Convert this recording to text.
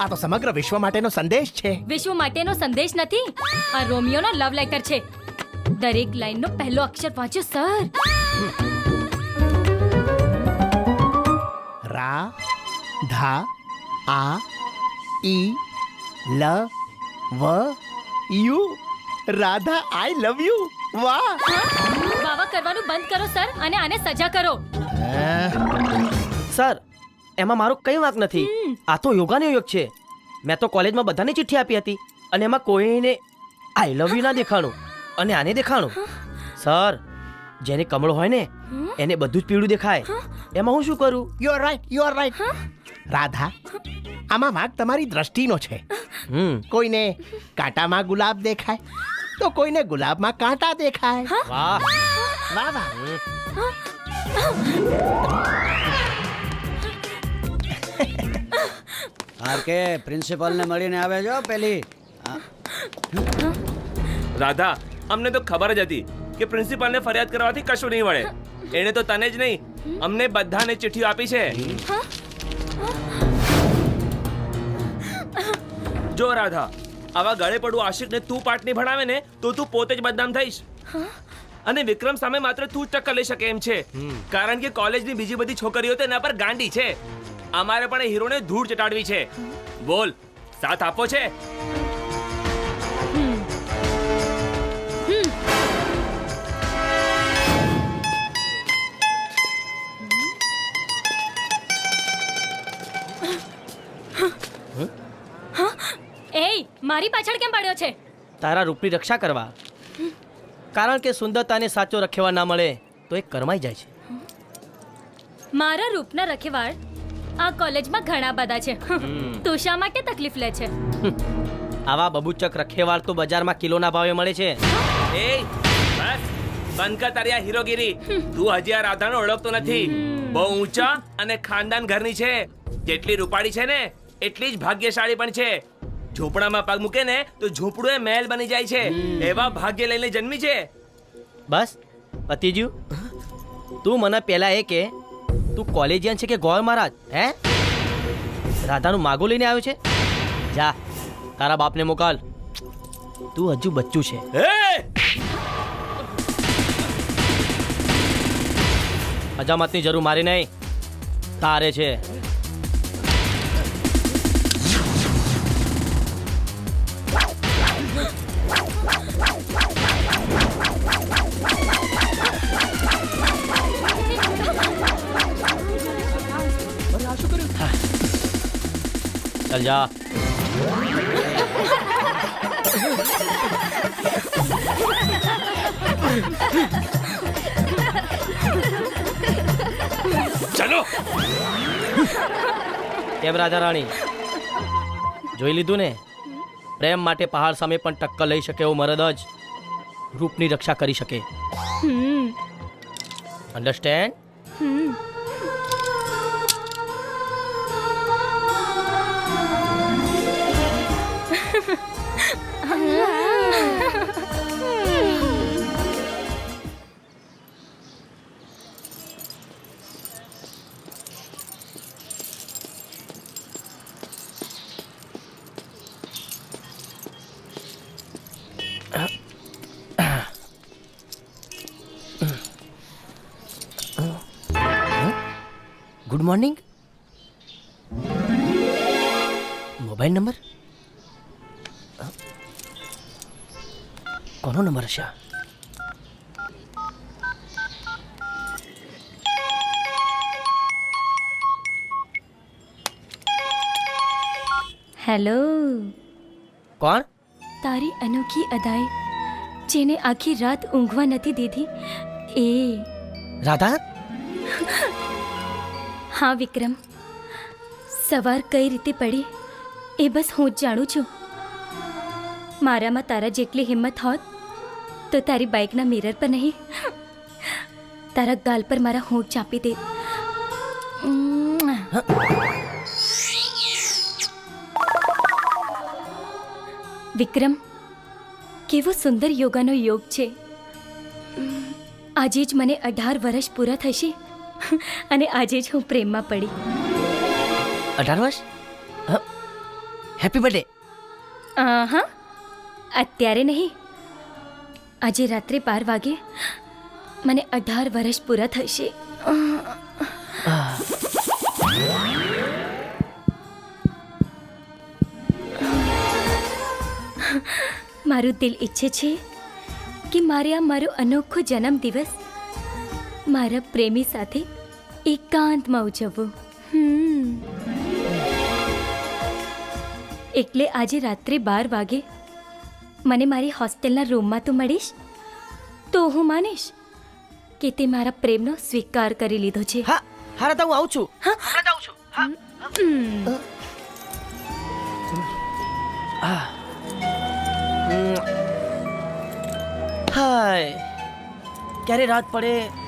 આ તો સમગ્ર વિશ્વ માટેનો સંદેશ છે. વિશ્વ માટેનો સંદેશ નથી. આ રોમિયોનો લવ લેટર છે. દરેક લાઈનનો પહેલો અક્ષર વાંચો સર. રા ધા આ ઈ લ વ you Radha I love you. વાહ! વાવા કરવાનું બંધ કરો સર અને આને સજા કરો. સર એમાં મારો કઈ વાંક નથી. આ તો યોગાનો યોગ છે. મેં તો કોલેજમાં બધાને ચિઠ્ઠી આપી હતી અને એમાં કોઈને આઈ લવ યુ ના દેખાણું અને આને દેખાણું. સર જેને કમળ હોય ને એને બધું જ પીળું દેખાય. એમાં હું શું કરું? You are right you are right Radha આમાં વાંક તમારી દ્રષ્ટિનો છે. હમ. કોઈને કાંટામાં ગુલાબ દેખાય તો કોઈને ગુલાબમાં કાંટા દેખાય. વાહ. વાહ વાહ. આર કે પ્રિન્સિપલને મળીને આવે જો પેલી. રાધા અમને તો ખબર જ હતી કે પ્રિન્સિપલને ફરિયાદ કરવાથી કશું નહીં મળે એણે તો તને જ નહીં અમને બધાને ચિઠ્ઠી આપી છે. જો રાધા આવા ગળે પડું આશિકને તું પાઠ નહીં ભણાવે ને તો તું પોતે જ બદનામ થઈશ. અને વિક્રમ સામે માત્ર તું જ ટક્કર લઈ શકે એમ છે. કારણ કે કોલેજની બીજી બધી છોકરીઓ તો એના પર ગાંડી છે. અમારે પણ એ હીરોને ધૂળ ચટાડવી છે. બોલ સાથ આપો છે? એ મારી પાછળ કેમ પડ્યો છે? તારા રૂપની રક્ષા કરવા. કારણ કે સુંદરતાને સાચો રખેવા ના મળે તો એ કરમાઈ જાય છે. મારા રૂપના રખેવાળ આ કોલેજમાં ઘણા બધા છે. તું શા માટે તકલીફ લે છે? આવા બબુચક રખેવાળ તો બજારમાં કિલોના ભાવે મળે છે. એ બસ. બંધ કર તારી આ હીરોગીરી. તું હજી આ રાધાને ઓળખતો નથી. બહુ ઊંચા અને ખાનદાન ઘરની છે. જેટલી રૂપાળી છે ને એટલી જ ભાગ્યશાળી પણ છે. ઝૂંપડામાં પગ મૂકે ને તો ઝૂંપડું એ મહેલ બની જાય છે. એવા ભાગ્ય લઈને જન્મી છે. બસ પતિજ્યુ તું મને પહેલા એ કે તું કોલેજિયન છે કે ગોળ મહારાજ? હે? રાધાનું માગો લઈને આવ્યો છે? જા તારા બાપને મોકલ. તું હજુ બચ્ચું છે. હજામતની જરૂર મારી નહીં. તારે છે. ચાલ जा। ચલો કેમ રાજા રાણી જોઈ લીધું ને પ્રેમ માટે પહાડ સામે પણ ટક્કર લઈ શકે એવો મરદ જ રૂપની રક્ષા કરી શકે understand good morning mobile number કોનો નંબર હશે હેલો કોણ તારી અનોખી અદાય જેને આખી રાત ઊંઘવા નથી દીધી એ રાધા હા, વિક્રમ. સવાર કઈ રીતે પડી, એ બસ હું જ જાણું છું. મારામાં તારા જેટલી હિંમત હોત, તો તારી બાઇકના મિરર પર નહીં. તારા ગાલ પર મારા હોંઠ ચાપી દે. વિક્રમ, કેવો સુંદર યોગાનો યોગ છે. આજે જ મને અઢાર વર્ષ પૂરા થશે. અને આજે જ હું પ્રેમમાં પડી. અઢાર વર્ષ? હેપી બર્થડે હા? અત્યારે નહીં. આજે રાત્રે બાર વાગે મને અઢાર વર્ષ પૂરા થશે. મારું દિલ ઈચ્છે છે કે મારે આ મારો અનોખો જન્મદિવસ મારા પ્રેમી સાથે એકાંતમાં ઉજવવો એટલે આજે રાત્રે બાર વાગે મને મારી હોસ્ટેલના રૂમમાં તું મળીશ? તો હું માનીશ કે તે મારા પ્રેમનો સ્વીકાર કરી લીધો છે. હા હા તો હું આવું છું. હા. આવું છું. હા. હમ. આ. ઉમ. હાય. ક્યારે રાત પડે?